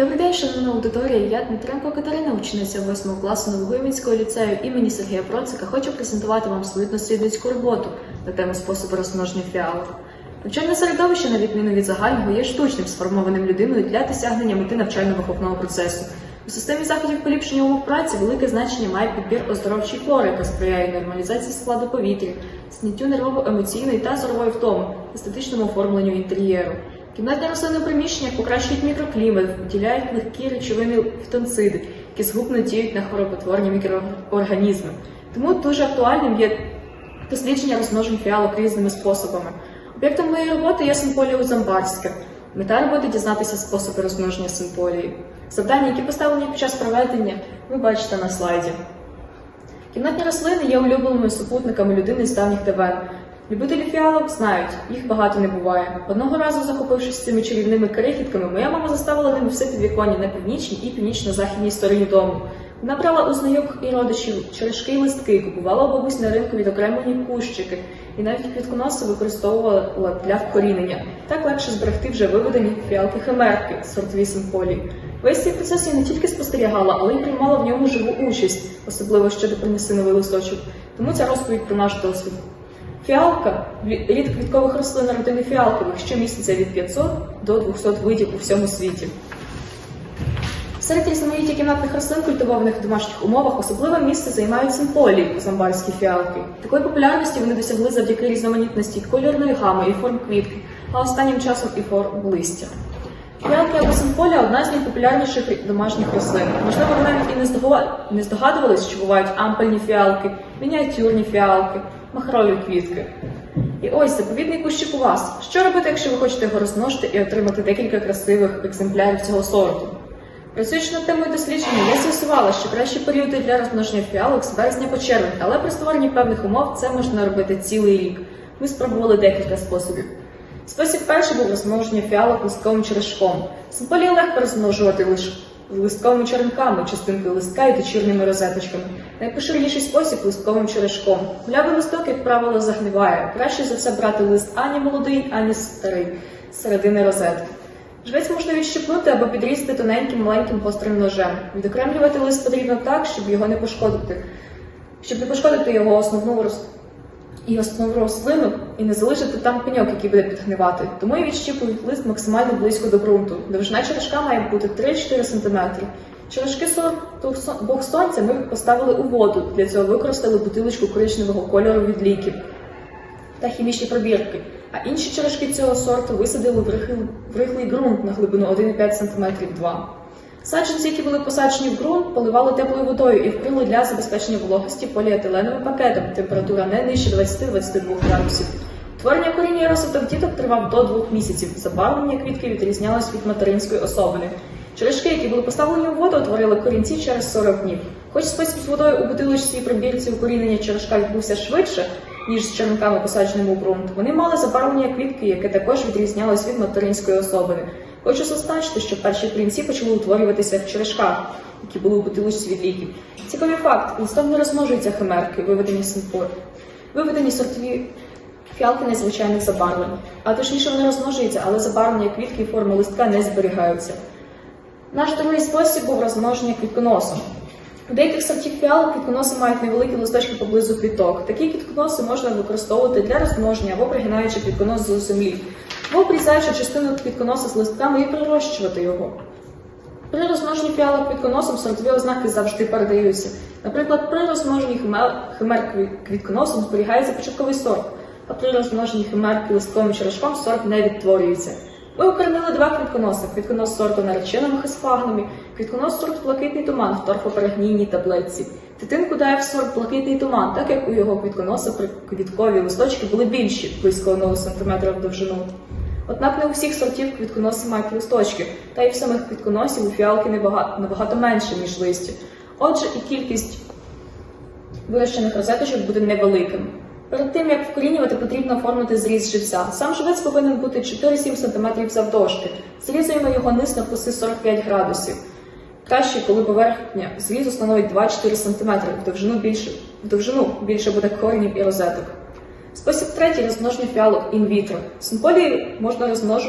Добрий день, шановна аудиторія. Я Дмитренко Катерина, учениця 8 класу Новогуймінського ліцею імені Сергія Процика. Хочу презентувати вам свою дослідницьку роботу на тему способу розмноження фіалок. Навчальне середовище, на відміну від загального, є штучним, сформованим людиною для досягнення мети навчально-виховного процесу. У системі заходів поліпшення умов праці велике значення має підбір оздоровчої флори, яка сприяє нормалізації складу повітря, зняттю нервово-емоційної та зорової втоми, естетичному оформленню інтер'єру. Кімнатні рослинні приміщення покращують мікроклімат, виділяють легкі речовини фітонциди, які згубно діють на хвороботворні мікроорганізми. Тому дуже актуальним є дослідження розмножень фіалок різними способами. Об'єктом моєї роботи є симполія Замбарська. Мета роботи дізнатися способи розмноження симполії. Завдання, які поставлені під час проведення, ви бачите на слайді. Кімнатні рослини є улюбленими супутниками людини з давніх давен. Любителі фіалок знають, їх багато не буває. Одного разу, захопившись цими чарівними крихітками, моя мама заставила ними все підвіконня на північній і північно-західній стороні дому. Вона брала у знайомих і родичів черешки й листки, купувала бабусь на ринку відокремлені кущики і навіть квітконоси використовувала для вкорінення. Так легше зберегти вже виведені фіалки химерки сортові симфолії. Весь цей процес я не тільки спостерігала, але й приймала в ньому живу участь, особливо щодо принеси новий листочок. Тому ця розповідь про наш досвід. Фіалка рід квіткових рослин родини фіалкових, що міститься від 500 до 200 видів у всьому світі. Серед різноманіття кімнатних рослин, культивованих в домашніх умовах, особливе місце займають симполії замбарські фіалки. Такої популярності вони досягли завдяки різноманітності кольорної гами і форм квітки, а останнім часом і форм листя. Фіалки або симфолія одна з найпопулярніших домашніх рослин. Можливо, ви навіть і не здогадувались, що бувають ампельні фіалки, мініатюрні фіалки, махрові квітки. І ось заповідний кущик у вас. Що робити, якщо ви хочете його розмножити і отримати декілька красивих екземплярів цього сорту? Працюючи над темою дослідження, я з'ясувала, що кращі періоди для розмноження фіалок з березня по червень, але при створенні певних умов це можна робити цілий рік. Ми спробували декілька способів. Спосіб перший був розмноження фіалок листковим черешком. Симполію легко розмножувати лише листковими черенками, частинки листка і дочірніми розеточками. Найпоширеніший спосіб листковим черешком. Млявий листок, як правило, загниває. Краще за все брати лист ані молодий, ані старий з середини розетки. Живець можна відщипнути або підрізати тоненьким маленьким гострим ножем. Відокремлювати лист потрібно так, щоб його не пошкодити, щоб не пошкодити його основну. І основну рослину і не залишити там пеньок, який буде підгнивати. Тому і відщіпують лист максимально близько до ґрунту. Довжина черешка має бути 3-4 см. Черешки Бог сонця ми поставили у воду. Для цього використали бутилочку коричневого кольору від ліків та хімічні пробірки. А інші черешки цього сорту висадили в рихлий, ґрунт на глибину 1,5 см 2 Саджанці, які були посаджені в ґрунт, поливали теплою водою і вкрили для забезпечення вологості поліетиленовим пакетом. Температура не нижче 20-22 градусів. Творення коріння і розвиток діток тривав до двох місяців. Забарвлення квітки відрізнялось від материнської особини. Черешки, які були поставлені у воду, утворили корінці через 40 днів. Хоч спосіб з водою у бутилочці і пробірці укорінення черешка відбувся швидше, ніж з черенками, посадженими у ґрунт, вони мали забарвлення квітки, яке також відрізнялось від материнської особини. Хочу зазначити, що перші корінці почали утворюватися в черешках, які були у бутилочці від ліків. Цікавий факт: листом не розмножуються химерки, виведені з. Виведені сортові фіалки незвичайних забарвлень. А точніше вони розмножуються, але забарвлення квітки і форми листка не зберігаються. Наш другий спосіб був розмноження квітконосом. У деяких сортів фіалок квітконоси мають невеликі листочки поблизу квіток. Такі квітконоси можна використовувати для розмноження або пригинаючи квітконос з землі, або обрізаючи частину квітконоса з листками і прирощувати його. При розмноженні фіалок квітконосом сортові ознаки завжди передаються. Наприклад, при розмноженні химер, химер квітконосом зберігається початковий сорт, а при розмноженні химерки листковим черешком сорт не відтворюється. Ми окремили два квітконоси: квітконос сорту нареченими хисфагнумі, квітконос сорт блакитний туман в торфоперегнійній таблетці. Дитинку дає в сорт блакитний туман, так як у його квітконоса квіткові листочки були більші, близько 1 см в довжину. Однак не у всіх сортів квітконоси мають листочки, та й в самих квітконосів у фіалки набагато, набагато менше, ніж листя. Отже, і кількість вирощених розеточок буде невеликим. Перед тим, як вкорінювати, потрібно оформити зріз живця. Сам живець повинен бути 4-7 см завдовжки. Зрізуємо його низ на коси 45 градусів. Краще, коли поверхня зрізу становить 2-4 см, в довжину більше, в довжину більше буде коренів і розеток. Спосіб третій розмноження фіалок інвітро. Симполії можна розмножувати